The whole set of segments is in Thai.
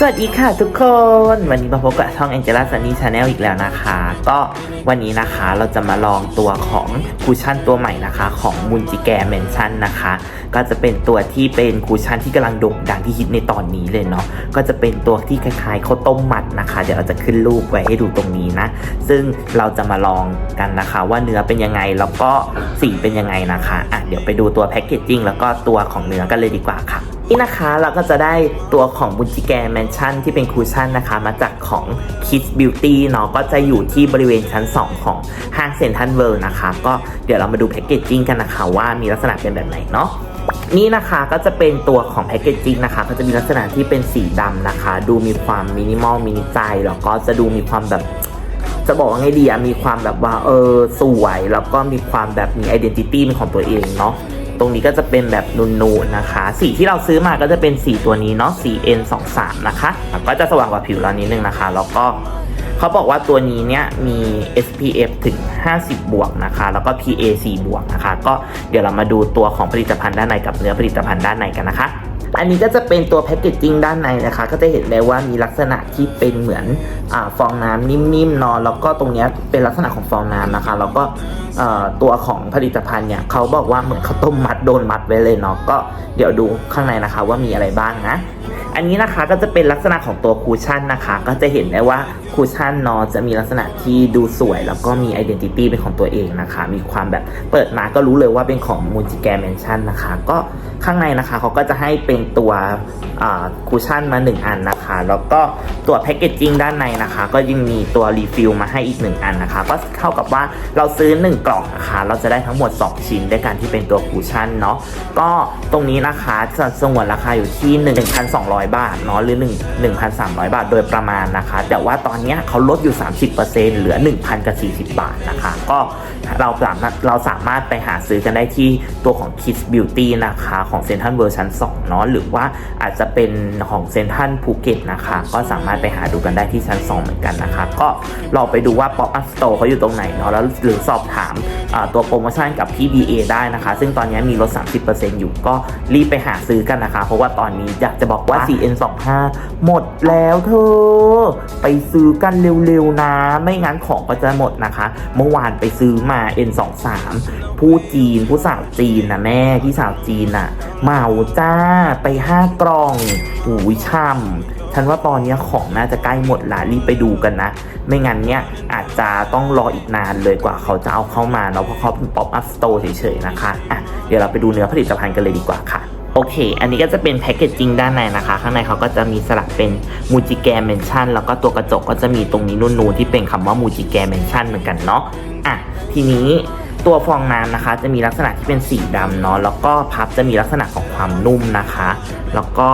สวัสดีค่ะทุกคน วันนี้มาพบกับช่อง Angela Sunny Channel อีกแล้วนะคะ ก็วันนี้นะคะเราจะมาลองตัวของคูชั่นตัวใหม่นะคะ ของมุนจิแกเมนชั่นนะคะ ก็จะเป็นตัวที่เป็นคูชั่นที่กำลังโด่งดังที่ฮิตในตอนนี้เลยเนาะก็จะเป็นตัวที่คล้ายๆข้าวต้มมัดนะคะ เดี๋ยวเราจะขึ้นรูปไว้ให้ดูตรงนี้นะ ซึ่งเราจะมาลองกันนะคะ ว่าเนื้อเป็นยังไงแล้วก็สีเป็นยังไงนะคะอะเดี๋ยวไปดูตัวแพคเกจจิ้งแล้วก็ตัวของเนื้อกันเลยดีกว่าค่ะนี่นะคะเราก็จะได้ตัวของบุจิแกแมนชั่นที่เป็นคูชั่นนะคะ มาจากของ Kids Beauty เนาะก็จะอยู่ที่บริเวณชั้น 2 ของห้างเซ็นทรัลเวิลด์นะคะ ก็เดี๋ยวเรามาดูแพคเกจจิ้งกันนะคะ ว่ามีลักษณะเป็นแบบไหนเนาะนี่นะคะก็จะเป็นตัวของแพคเกจจิ้งนะคะ ก็จะมีลักษณะที่เป็นสีดำนะคะ ดูมีความมินิมอลมินิใจแล้วก็จะดูมีความแบบจะบอกว่าไงดีอะมีความแบบว่าเออสวย แล้วก็มีความแบบมี identity เป็นของตัวเองเนาะ ตรงนี้ก็จะเป็นแบบนูนๆนะคะ สีที่เราซื้อมาก็จะเป็นสีตัวนี้เนาะสี N23 นะคะก็จะสว่างกว่าผิวเรานิดนึงนะคะ แล้วก็เขาบอกว่าตัวนี้เนี่ยมี SPF ถึง 50 บวกนะคะ แล้วก็ PA 4บวกนะคะ ก็เดี๋ยวเรามาดูตัวของผลิตภัณฑ์ด้านในกับเนื้อผลิตภัณฑ์ด้านในกันนะคะ อันนี้ก็จะเป็นตัวแพคเกจจิ้งด้านในนะคะ ก็จะเห็นได้ว่ามีลักษณะที่เป็นเหมือนอฟองน้ำนิ่มๆนอนแล้วก็ตรงนี้เป็นลักษณะของฟองน้ำนะคะ แล้วก็ตัวของผลิตภัณฑ์เนี่ยเขาบอกว่าเหมือนเขาวต้มมัดโดนมัดไว้เลยเนาะก็เดี๋ยวดูข้างในนะคะว่ามีอะไรบ้างนะ อันนี้นะคะก็จะเป็นลักษณะของตัวคูชั่นนะคะ ก็จะเห็นได้ว่าคูชั่นนอจะมีลักษณะที่ดูสวย แล้วก็มี identity เป็นของตัวเองนะคะ มีความแบบเปิดมาก็รู้เลยว่าเป็นของมูจิแกแมนชั่นนะคะ ก็ข้างในนะคะเขาก็จะให้เป็นตัวคูชั่นมา 1 อันนะคะ แล้วก็ตัวแพคเกจจิ้งด้านในนะคะ ก็ยังมีตัวรีฟิลมาให้อีก 1 อันนะคะ ก็เท่ากับว่าเราซื้อ 1 กล่องนะคะ เราจะได้ทั้งหมด 2 ชิ้นด้วยกันที่เป็นตัวคูชั่นเนาะก็ตรงนี้นะคะจะสงวนราคาอยู่ที่1,200 บาทเนาะหรือ1 1,300 บาท โดยประมาณนะคะ แต่ว่าตอนนี้เขาลดอยู่ 30%เหลือ 1,000กับ40 บาทนะคะ ก็เราสามารถเราสามารถไปหาซื้อกันได้ที่ตัวของ Kids Beauty นะคะของเซนทรัลเวอร์ชัน2เนาะหรือว่าอาจจะเป็นของเซนทรัลภูเก็ตนะคะ ก็สามารถไปหาดูกันได้ที่ชั้น 2 เหมือนกันนะคะ ก็ลองไปดูว่า Pop Up Store เขาอยู่ตรงไหนเนาะแล้วหรือสอบถามตัวโปรโมชั่นกับพี่ BA ได้นะคะ ซึ่งตอนนี้มีลด 30%อยู่ก็รีบไปหาซื้อกันนะคะ เพราะว่าตอนนี้อยากจะบอกว่า 4N25 หมดแล้วเธอ ไปซื้อกันเร็วๆนะ ไม่งั้นของก็จะหมดนะคะ เมื่อวานไปซื้อมา N23 ผู้จีนผู้สาวจีนนะแม่ที่สาวจีนน่ะเหมาจ้าไปห้ากล่องหูช่ำฉันว่าตอนนี้ของน่าจะใกล้หมดละรีบไปดูกันนะ ไม่งั้นเนี่ยอาจจะต้องรออีกนานเลยกว่าเขาจะเอาเข้ามาเนาะเพราะเขาเป็นป๊อปอัพสโตร์เฉยๆนะคะอะเดี๋ยวเราไปดูเนื้อผลิตภัณฑ์กันเลยดีกว่าค่ะ โอเค อันนี้ก็จะเป็นแพคเกจจิ้งด้านในนะคะ ข้างในเขาก็จะมีสลักเป็นมูจิแกเมนชั่นแล้วก็ตัวกระจกก็จะมีตรงนี้นูนๆที่เป็นคำว่ามูจิแกเมนชั่นเหมือนกันเนาะอะทีนี้ตัวฟองน้ำนะคะ จะมีลักษณะที่เป็นสีดำเนาะแล้วก็พับจะมีลักษณะของความนุ่มนะคะ แล้วก็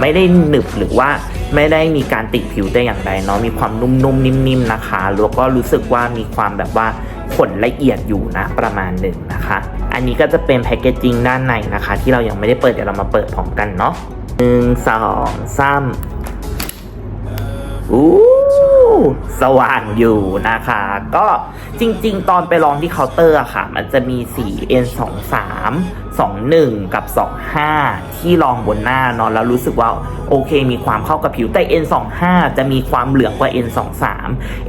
ไม่ได้หนึบหรือว่าไม่ได้มีการติดผิวแต่อย่างใดเนาะมีความนุ่มๆนิ่มๆนะคะแล้วก็รู้สึกว่ามีความแบบว่า ผลละเอียดอยู่นะประมาณหนึ่งนะคะ อันนี้ก็จะเป็นแพคเกจจิ้งด้านในนะคะ ที่เรายังไม่ได้เปิดเดี๋ยวเรามาเปิดพร้อมกันเนาะหนึ่งสองสามอู้สว่างอยู่นะคะ ก็จริง ๆ ตอนไปลองที่เคาน์เตอร์อะค่ะ มันจะมีสี N23 21 กับ 25 ที่ลองบนหน้าเนาะแล้วรู้สึกว่าโอเค มีความเข้ากับผิวแต่ N25 จะมีความเหลืองกว่า N23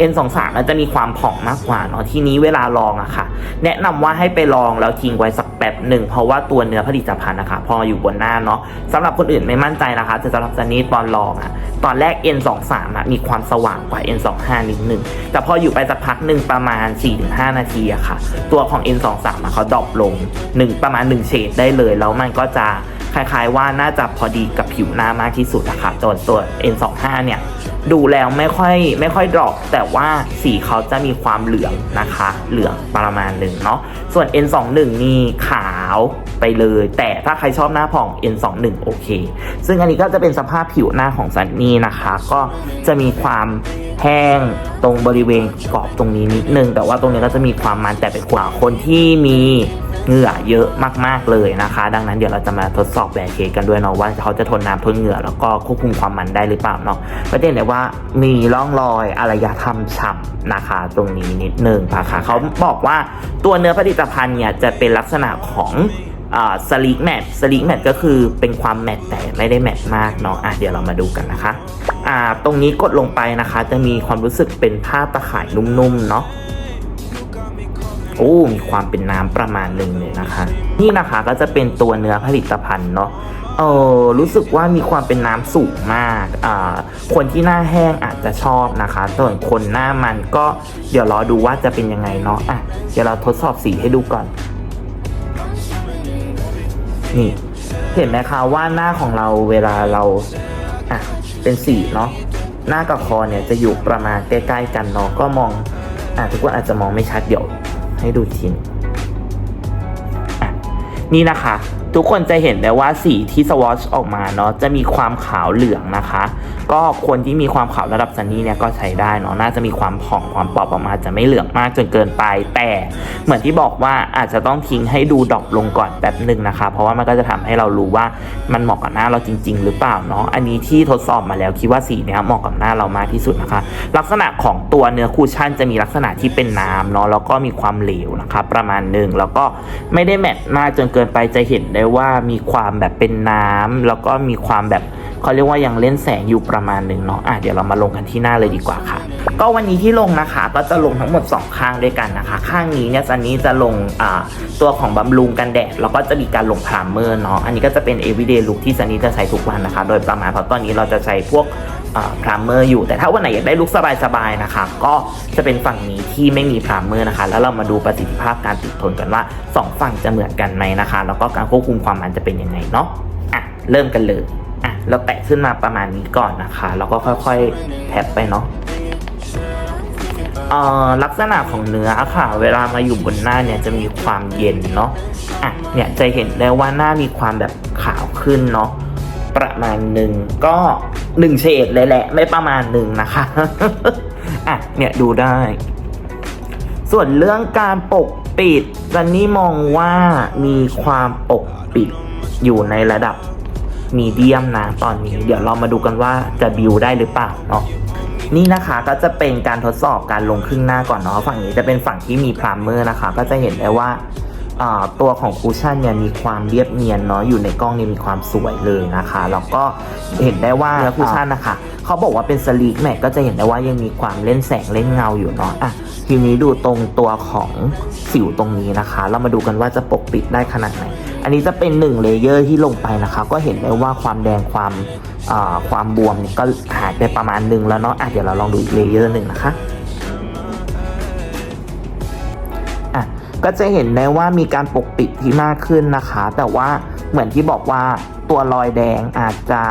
N23 มันจะมีความผ่องมากกว่าเนาะทีนี้เวลาลองอะค่ะ แนะนำว่าให้ไปลองแล้วทิ้งไว้สักแป๊บหนึ่งเพราะว่าตัวเนื้อผลิตภัณฑ์นะคะพออยู่บนหน้าเนาะสำหรับคนอื่นไม่มั่นใจนะคะแต่สำหรับซันนี่ตอนลองอะตอนแรก N23 อะมีความสว่างกว่า N25 นิดนึงแต่พออยู่ไปสักพักหนึ่งประมาณ 4-5 นาทีอะค่ะ ตัวของ N23 อะเขาดรอปลง 1 ประมาณ1เฉดได้เลย แล้วมันก็จะคล้าย ๆ ว่าน่าจะพอดีกับผิวหน้ามากที่สุดอะคะตัวตัว N25 เนี่ยดูแล้วไม่ค่อยไม่ค่อยดรอปแต่ว่าสีเขาจะมีความเหลืองนะคะ เหลืองประมาณหนึ่งเนาะส่วน N21 นี่ขาวไปเลย แต่ถ้าใครชอบหน้าผ่อง N21 โอเค ซึ่งอันนี้ก็จะเป็นสภาพผิวหน้าของซันนี่นะคะ ก็จะมีความแห้งตรงบริเวณกรอบตรงนี้นิดนึง แต่ว่าตรงนี้ก็จะมีความมันแต่เป็นกว่าคนที่มี เหงื่อเยอะมากๆเลยนะคะ ดังนั้นเดี๋ยวเราจะมาทดสอบแบคเคกันด้วยเนาะว่าเขาจะทนน้ำทนเหงื่อแล้วก็ควบคุมความมันได้หรือเปล่าเนาะก็จะเห็นได้ว่ามีร่องรอยอารยธรรมฉ่ำนะคะ ตรงนี้นิดหนึ่งนะคะเขาบอกว่าตัวเนื้อผลิตภัณฑ์เนี่ยจะเป็นลักษณะของสลีกแมทสลีกแมทก็คือเป็นความแมทแต่ไม่ได้แมทมากเนาะอะเดี๋ยวเรามาดูกันนะคะอ่าตรงนี้กดลงไปนะคะ จะมีความรู้สึกเป็นผ้าตะข่ายนุ่มๆเนาะ โอ้มีความเป็นน้ำประมาณหนึ่งเลยนะคะ นี่นะคะก็จะเป็นตัวเนื้อผลิตภัณฑ์เนาะเออรู้สึกว่ามีความเป็นน้ำสูงมากอ่าคนที่หน้าแห้งอาจจะชอบนะคะส่วนคนหน้ามันก็เดี๋ยวรอดูว่าจะเป็นยังไงเนาะอะเดี๋ยวเราทดสอบสีให้ดูก่อน นี่เห็นไหมคะว่าหน้าของเราเวลาเราอะเป็นสีเนาะหน้ากับคอเนี่ยจะอยู่ประมาณใกล้ๆกันเนาะก็มองอะทุกคนอาจจะมองไม่ชัดเดี๋ยว ให้ดูทีนอะนี่นะคะ ทุกคนจะเห็นได้ว่าสีที่สวอชออกมาเนาะจะมีความขาวเหลืองนะคะ ก็คนที่มีความขาวระดับซันนี่เนี่ยก็ใช้ได้เนาะน่าจะมีความผ่องความปอบออกมาจะไม่เหลืองมากจนเกินไป แต่เหมือนที่บอกว่าอาจจะต้องทิ้งให้ดูดรอปลงก่อนแป๊บหนึ่งนะคะ เพราะว่ามันก็จะทำให้เรารู้ว่ามันเหมาะกับหน้าเราจริง ๆ หรือเปล่าเนาะอันนี้ที่ทดสอบมาแล้วคิดว่าสีเนี้ยเหมาะกับหน้าเรามากที่สุดนะคะ ลักษณะของตัวเนื้อคูชั่นจะมีลักษณะที่เป็นน้ำเนาะแล้วก็มีความเหลวนะคะประมาณหนึ่งแล้วก็ไม่ได้แมตต์มากจนเกินไปจะเห็นได้ว่ามีความแบบเป็นน้ำแล้วก็มีความแบบ เขาเรียกว่ายังเล่นแสงอยู่ประมาณหนึ่งเนาะอะเดี๋ยวเรามาลงกันที่หน้าเลยดีกว่าค่ะ ก็วันนี้ที่ลงนะคะ ก็จะลงทั้งหมด 2 ข้างด้วยกันนะคะ ข้างนี้เนี่ยซันนี้จะลงอ่าตัวของบำรุงกันแดดแล้วก็จะมีการลงพรามเมอร์เนาะอันนี้ก็จะเป็น everyday look ที่ซันนี้จะใช้ทุกวันนะคะ โดยประมาณเพราะตอนนี้เราจะใช้พวกพรามเมอร์อยู่แต่ถ้าวันไหนอยากได้ลุคสบายๆนะคะ ก็จะเป็นฝั่งนี้ที่ไม่มีพรามเมอร์นะคะ แล้วเรามาดูประสิทธิภาพการติดทนกันว่า 2 ฝั่งจะเหมือนกันไหมนะคะ แล้วก็การควบคุมความมันจะเป็นยังไงเนาะอะเริ่มกันเลย อะเราแตะขึ้นมาประมาณนี้ก่อนนะคะ แล้วก็ค่อยๆแท็บไปเนาะลักษณะของเนื้อค่ะ เวลามาอยู่บนหน้าเนี่ยจะมีความเย็นเนาะอะเนี่ยจะเห็นได้ว่าหน้ามีความแบบขาวขึ้นเนาะประมาณหนึ่งก็หนึ่งเฉดเลยแหละ ไม่ประมาณหนึ่งนะคะอะเนี่ยดูได้ ส่วนเรื่องการปกปิดจันนี่มองว่ามีความปกปิดอยู่ในระดับ มีเดียมนะตอนนี้ เดี๋ยวเรามาดูกันว่าจะบิวได้หรือเปล่าเนาะนี่นะคะก็จะเป็นการทดสอบการลงครึ่งหน้าก่อนเนาะฝั่งนี้จะเป็นฝั่งที่มีพรามเมอร์นะคะ ก็จะเห็นได้ว่าตัวของคูชั่นเนี่ยมีความเรียบเนียนเนาะอยู่ในกล้องเนี่ยมีความสวยเลยนะคะแล้วก็เห็นได้ว่าเนื้อคูชั่นนะคะเขาบอกว่าเป็นสลีกแม็กก็จะเห็นได้ว่ายังมีความเล่นแสงเล่นเงาอยู่เนาะอะทีนี้ดูตรงตัวของสิวตรงนี้นะคะ เรามาดูกันว่าจะปกปิดได้ขนาดไหน อันนี้จะเป็นหนึ่งเลเยอร์ที่ลงไปนะคะก็เห็นได้ว่าความแดงความความบวมเนี่ยก็หายไปประมาณหนึ่งแล้วเนาะอะเดี๋ยวเราลองดูอีกเลเยอร์หนึ่งนะคะอะก็จะเห็นได้ว่ามีการปกปิดที่มากขึ้นนะคะ แต่ว่าเหมือนที่บอกว่าตัวรอยแดงอาจจะ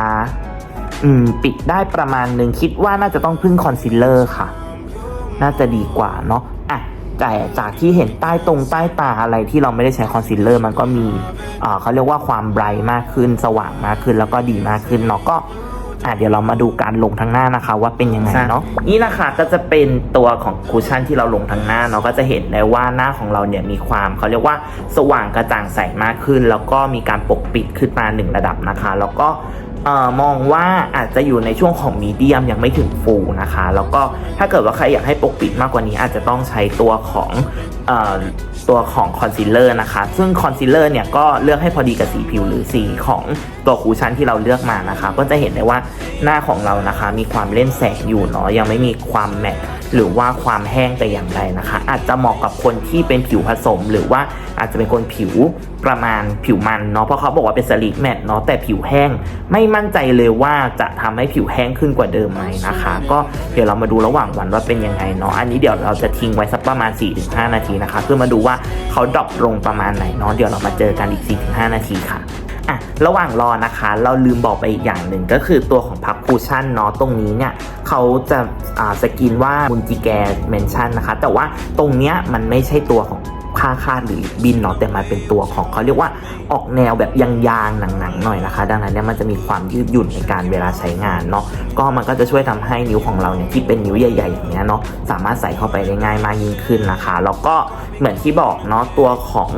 ปิดได้ประมาณหนึ่งคิดว่าน่าจะต้องพึ่งคอนซีลเลอร์ค่ะ น่าจะดีกว่าเนาะ แต่จากที่เห็นใต้ตรงใต้ตาอะไรที่เราไม่ได้ใช้คอนซีลเลอร์มันก็มีอ่าเขาเรียกว่าความไบรท์มากขึ้น สว่างมากขึ้นแล้วก็ดีมากขึ้นเนาะก็อะเดี๋ยวเรามาดูการลงทางหน้านะคะ ว่าเป็นยังไงเนาะนี่นะคะก็จะเป็นตัวของคูชั่นที่เราลงทางหน้าเนาะก็จะเห็นได้ว่าหน้าของเราเนี่ยมีความเขาเรียกว่าสว่างกระจ่างใสมากขึ้น แล้วก็มีการปกปิดขึ้นมาหนึ่งระดับนะคะ แล้วก็เออมองว่าอาจจะอยู่ในช่วงของมีเดียมยังไม่ถึงฟูนะคะ แล้วก็ถ้าเกิดว่าใครอยากให้ปกปิดมากกว่านี้อาจจะต้องใช้ตัวของ ตัวของคอนซีลเลอร์นะคะ ซึ่งคอนซีลเลอร์เนี่ยก็เลือกให้พอดีกับสีผิวหรือสีของตัวคูชั่นที่เราเลือกมานะคะ ก็จะเห็นได้ว่าหน้าของเรานะคะ มีความเล่นแสงอยู่เนาะยังไม่มีความแมตหรือว่าความแห้งแต่อย่างใดนะคะ อาจจะเหมาะกับคนที่เป็นผิวผสม หรือว่าอาจจะเป็นคนผิวประมาณผิวมันเนาะเพราะเขาบอกว่าเป็นสลีกแมตเนาะแต่ผิวแห้ง ไม่มั่นใจเลยว่าจะทำให้ผิวแห้งขึ้นกว่าเดิมไหมนะคะ ก็เดี๋ยวเรามาดูระหว่างวันว่าเป็นยังไงเนาะอันนี้เดี๋ยวเราจะทิ้งไว้สักประมาณ 4-5 นาทีนะคะเพื่อมาดูว่าเขาดรอปลงประมาณไหนเนาะเดี๋ยวเรามาเจอกันอีก 4-5 นาทีค่ะอะระหว่างรอนะคะเราลืมบอกไปอีกอย่างหนึ่งก็คือตัวของพับคูชั่นเนาะตรงนี้เนี่ยเขาจะอ่าสกินว่ามุนจิแกเมนชั่นนะคะ แต่ว่าตรงเนี้ยมันไม่ใช่ตัวของ ผ้าคาดหรือบินเนาะแต่มันเป็นตัวของเขาเรียกว่าออกแนวแบบยางๆหนังๆหน่อยนะคะ ดังนั้นเนี่ยมันจะมีความยืดหยุ่นในการเวลาใช้งานเนาะก็มันก็จะช่วยทำให้นิ้วของเราเนี่ยที่เป็นนิ้วใหญ่ๆอย่างเงี้ยเนาะสามารถใส่เข้าไปได้ง่ายมากยิ่งขึ้นนะคะแล้วก็เหมือนที่บอกเนาะตัวของ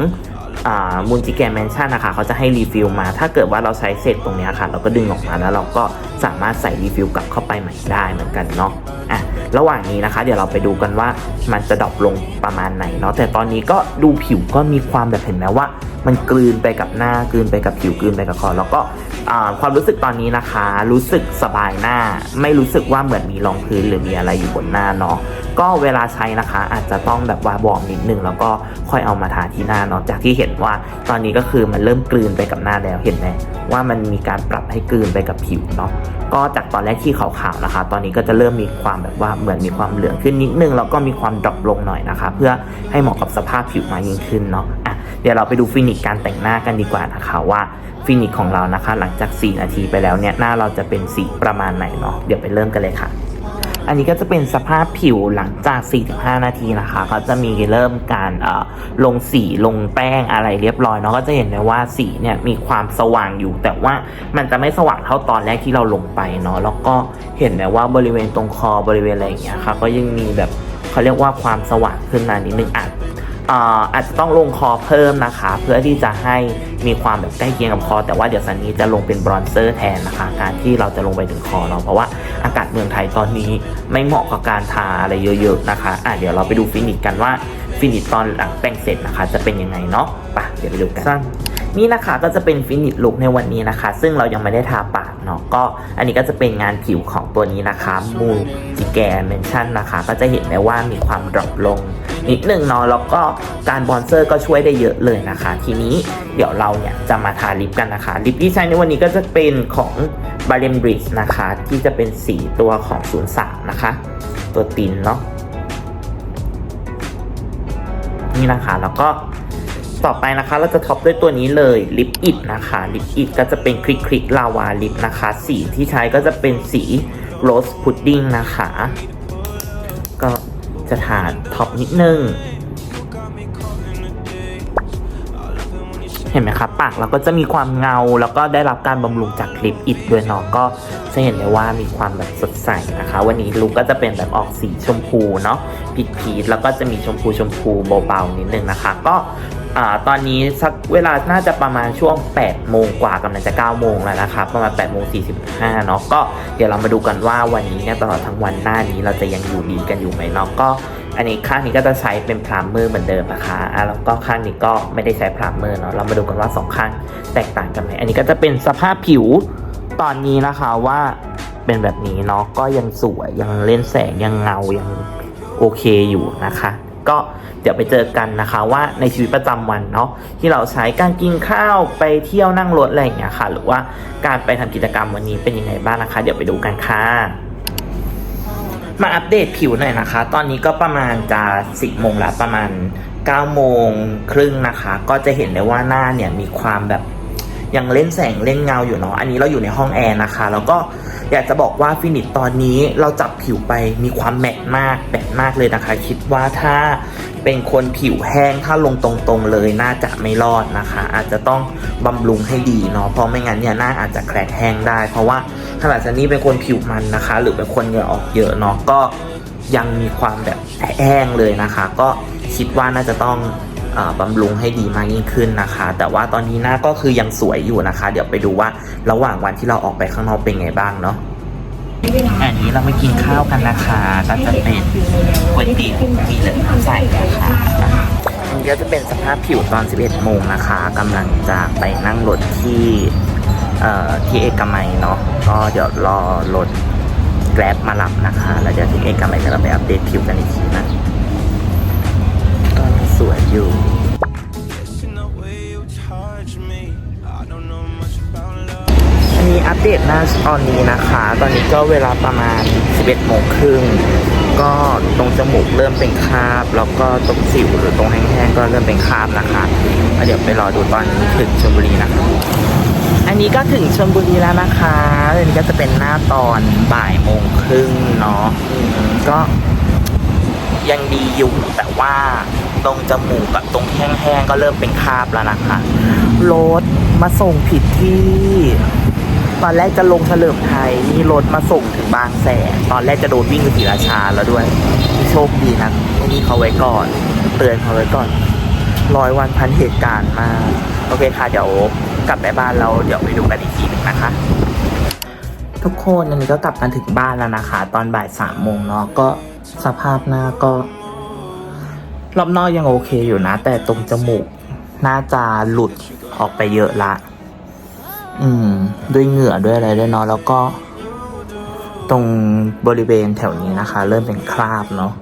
มูลจิแกนแมนชั่นนะคะเขาจะให้รีฟิลมา ถ้าเกิดว่าเราใช้เสร็จตรงเนี้ยค่ะ เราก็ดึงออกมาแล้วเราก็สามารถใส่รีฟิลกลับเข้าไปใหม่ได้เหมือนกันเนาะอะ ระหว่างนี้นะคะ เดี๋ยวเราไปดูกันว่ามันจะดรอปลงประมาณไหนเนาะแต่ตอนนี้ก็ดูผิวก็มีความแบบเห็นไหมว่า มันกลืนไปกับหน้ากลืนไปกับผิวกลืนไปกับคอแล้วก็ ความรู้สึกตอนนี้นะคะ รู้สึกสบายหน้า ไม่รู้สึกว่าเหมือนมีรองพื้นหรือมีอะไรอยู่บนหน้าเนาะก็เวลาใช้นะคะ อาจจะต้องแบบว่าวอร์มนิดนึงแล้วก็ค่อยเอามาทาที่หน้าเนาะจากที่เห็นว่าตอนนี้ก็คือมันเริ่มกลืนไปกับหน้าแล้วเห็นไหมว่ามันมีการปรับให้กลืนไปกับผิวเนาะก็จากตอนแรกที่ขาวๆนะคะ ตอนนี้ก็จะเริ่มมีความแบบว่าเหมือนมีความเหลืองขึ้นนิดนึงแล้วก็มีความดรอปลงหน่อยนะคะ เพื่อให้เหมาะกับสภาพผิวมากยิ่งขึ้นเนาะอะ เดี๋ยวเราไปดูฟินิชการแต่งหน้ากันดีกว่านะคะว่าฟินิชของเรานะคะ หลังจาก 4 นาทีไปแล้วเนี่ยหน้าเราจะเป็นสีประมาณไหนเนาะเดี๋ยวไปเริ่มกันเลยค่ะ อันนี้ก็จะเป็นสภาพผิวหลังจาก 45 นาทีนะคะก็จะมีเริ่มการเอ่อลงสีลงแป้งอะไรเรียบร้อยเนาะก็จะเห็นได้ว่าสีเนี่ยมีความสว่างอยู่ แต่ว่ามันจะไม่สว่างเท่าตอนแรกที่เราลงไปเนาะแล้วก็เห็นได้ว่าบริเวณตรงคอบริเวณอะไรอย่างเงี้ยค่ะก็ยังมีแบบเขาเรียกว่าความสว่างขึ้นมานิดนึงอาจ อ่ออาจจะต้องลงคอเพิ่มนะคะ เพื่อที่จะให้มีความแบบใกล้เคียงกับคอ แต่ว่าเดี๋ยวซันนี้จะลงเป็นบรอนเซอร์แทนนะคะ การที่เราจะลงไปถึงคอเนาะเพราะว่าอากาศเมืองไทยตอนนี้ไม่เหมาะกับการทาอะไรเยอะๆนะคะอะเดี๋ยวเราไปดูฟินิชกันว่าฟินิชตอนหลังแต่งเสร็จนะคะ จะเป็นยังไงเนาะไปเดี๋ยวไปดูกันนี่นะคะก็จะเป็นฟินิชลุคในวันนี้นะคะ ซึ่งเรายังไม่ได้ทาปากเนาะก็อันนี้ก็จะเป็นงานผิวของตัวนี้นะคะมูจิแกเมนชั่นนะคะ ก็จะเห็นได้ว่ามีความดรอปลง นิดหนึ่งเนาะแล้วก็การบอนเซอร์ก็ช่วยได้เยอะเลยนะคะ ทีนี้เดี๋ยวเราเนี่ยจะมาทาลิปกันนะคะลิปที่ใช้ในวันนี้ก็จะเป็นของ b a r e m b r i d g e นะคะ ที่จะเป็นสีตัวของ 03 นะคะ ตัวตินเนาะนี่นะคะแล้วก็ต่อไปนะคะเราจะท็อปด้วยตัวนี้เลยลิปอิดนะคะลิปอิดก็จะเป็นคลิกคลิกลาวาลิปนะคะ สีที่ใช้ก็จะเป็นสีโรสพุดดิ้งนะคะ ก็ จะทาท็อปนิดนึง เห็นไหมครับปากเราก็จะมีความเงาแล้วก็ได้รับการบำรุงจากคลิปอิดด้วยเนาะก็จะเห็นได้ว่ามีความแบบสดใสนะคะ วันนี้ลุกก็จะเป็นแบบออกสีชมพูเนาะพีชพีชแล้วก็จะมีชมพูชมพูเบาๆนิดนึงนะคะ ก็ อ่าตอนนี้สักเวลาน่าจะประมาณช่วง 8 โมงกว่ากำลังจะ 9 โมงแล้วนะคะประมาณ 8 โมง 45 เนาะก็เดี๋ยวเรามาดูกันว่าวันนี้เนี่ยตลอดทั้งวันหน้านี้เราจะยังอยู่ดีกันอยู่ไหมเนาะก็อันนี้ข้างนี้ก็จะใช้เป็นพรามเมอร์เหมือนเดิมนะคะอะแล้วก็ข้างนี้ก็ไม่ได้ใช้พรามเมอร์เนาะเรามาดูกันว่าสองข้างแตกต่างกันไหมอันนี้ก็จะเป็นสภาพผิวตอนนี้นะคะว่าเป็นแบบนี้เนาะก็ยังสวยยังเล่นแสงยังเงายังโอเคอยู่นะคะ ก็เดี๋ยวไปเจอกันนะคะว่าในชีวิตประจำวันเนาะที่เราใช้การกินข้าวไปเที่ยวนั่งรถอะไรอย่างเงี้ยค่ะ หรือว่าการไปทำกิจกรรมวันนี้เป็นยังไงบ้างนะคะ เดี๋ยวไปดูกันค่ะมาอัปเดตผิวหน่อยนะคะ ตอนนี้ก็ประมาณจะ10โมงแล้วประมาณ9โมงครึ่งนะคะ ก็จะเห็นได้ว่าหน้าเนี่ยมีความแบบยังเล่นแสงเล่นเงาอยู่เนาะ อันนี้เราอยู่ในห้องแอร์นะคะ แล้วก็ อยากจะบอกว่าฟินิชตอนนี้เราจับผิวไปมีความแมตต์มากแมตต์มากเลยนะคะ คิดว่าถ้าเป็นคนผิวแห้งถ้าลงตรงๆเลยน่าจะไม่รอดนะคะ อาจจะต้องบำรุงให้ดีเนาะเพราะไม่งั้นเนี่ยหน้าอาจจะแครกแห้งได้ เพราะว่าขนาดซันนี่เป็นคนผิวมันนะคะ หรือเป็นคนเหงื่อออกเยอะเนาะก็ยังมีความแบบแห้งเลยนะคะ ก็คิดว่าน่าจะต้อง บำรุงให้ดีมากยิ่งขึ้นนะคะ แต่ว่าตอนนี้หน้าก็คือยังสวยอยู่นะคะ เดี๋ยวไปดูว่าระหว่างวันที่เราออกไปข้างนอกเป็นไงบ้างเนาะอันนี้เราไปกินข้าวกันนะคะก็จะเป็นก๋วยเตี๋ยวมีเหลืองใส่นะคะอันนี้ก็จะเป็นสภาพผิวตอน 11 โมงนะคะกำลังจะไปนั่งรถที่ที่เอกมัยเนาะก็เดี๋ยวรอรถแกร็บมารับนะคะ แล้วเดี๋ยวถึงเอกมัยจะเราไปอัปเดตผิวกันอีกทีนะ สวยอยู่ In the way you touch me, I don't know much about love. อันนี้อัปเดตหน้าตอนนี้นะคะ ตอนนี้ก็เวลาประมาณ 11โมงครึ่ง ก็ตรงจมูกเริ่มเป็นคราบ แล้วก็ตรงสิวหรือตรงแห้งๆก็เริ่มเป็นคราบนะคะแล้วเดี๋ยวไปรอดูตอนถึงชลบุรีนะคะ อันนี้ก็ถึงชลบุรีแล้วนะคะอันนี้ก็จะเป็นหน้าตอนบ่ายโมงครึ่งเนาะอืมก็ยังดีอยู่แต่ว่า ตรงจมูกกับตรงแห้งๆก็เริ่มเป็นคราบแล้วนะคะรถมาส่งผิดที่ตอนแรกจะลงเฉลิมไทยนี่รถมาส่งถึงบางแสนตอนแรกจะโดนวิ่งไปศรีราชาแล้วด้วยโชคดีนะนี่เขาไว้ก่อน เตือนเขาไว้ก่อนร้อยวันพันเหตุการณ์มา โอเคค่ะ เดี๋ยวกลับไปบ้านเราเดี๋ยวไปดูกันอีกทีนึงนะคะ ทุกคนอันนี้ก็กลับกันถึงบ้านแล้วนะคะ ตอนบ่ายสามโมงเนาะก็สภาพหน้าก็ รอบนอกยังโอเคอยู่นะ แต่ตรงจมูกน่าจะหลุดออกไปเยอะละ อืม ด้วยเหงื่อด้วยอะไรด้วยเนาะแล้วก็ ตรงบริเวณแถวนี้นะคะ เริ่มเป็นคราบเนาะ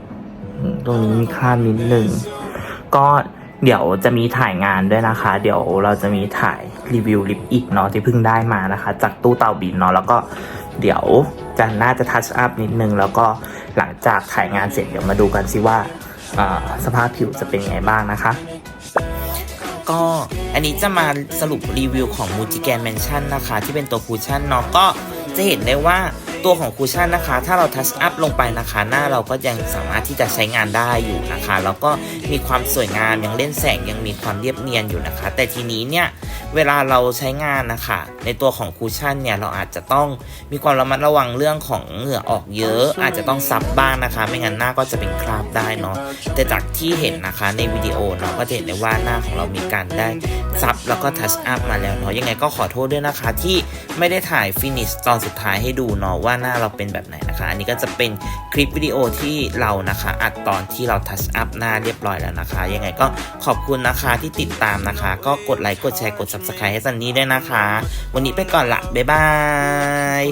ตรงนี้มีคราบนิดนึงก็เดี๋ยวจะมีถ่ายงานด้วยนะคะ เดี๋ยวเราจะมีถ่ายรีวิวลิปอีกเนาะที่เพิ่งได้มานะคะ จากตู้เตาบินเนาะแล้วก็เดี๋ยวจะน่าจะทัชอัพนิดนึง แล้วก็หลังจากถ่ายงานเสร็จเดี๋ยวมาดูกันสิว่า สภาพผิวจะเป็นไงบ้างนะคะ ก็อันนี้จะมาสรุปรีวิวของมูจิแกนแมนชั่นนะคะ ที่เป็นตัวคูชั่นเนาะก็จะเห็นได้ว่า ตัวของคูชั่นนะคะ ถ้าเราทัชอัพลงไปนะคะ หน้าเราก็ยังสามารถที่จะใช้งานได้อยู่นะคะ แล้วก็มีความสวยงามยังเล่นแสงยังมีความเรียบเนียนอยู่นะคะ แต่ทีนี้เนี่ยเวลาเราใช้งานนะคะ ในตัวของคูชั่นเนี่ยเราอาจจะต้องมีความระมัดระวังเรื่องของเหงื่อออกเยอะ อาจจะต้องซับบ้างนะคะ ไม่งั้นหน้าก็จะเป็นคราบได้เนาะแต่จากที่เห็นนะคะในวิดีโอเนาะก็จะเห็นได้ว่าหน้าของเรามีการได้ซับแล้วก็ทัชอัพมาแล้วเนาะยังไงก็ขอโทษด้วยนะคะที่ไม่ได้ถ่ายฟินิชตอนสุดท้ายให้ดูเนาะว่าหน้าเราเป็นแบบไหนนะคะ อันนี้ก็จะเป็นคลิปวิดีโอที่เรานะคะอัดตอนที่เราทัชอัพหน้าเรียบร้อยแล้วนะคะ ยังไงก็ขอบคุณนะคะที่ติดตามนะคะ ก็กดไลค์กดแชร์กด subscribe ให้ซันนี่ด้วยนะคะ วันนี้ไปก่อนละบ๊ายบาย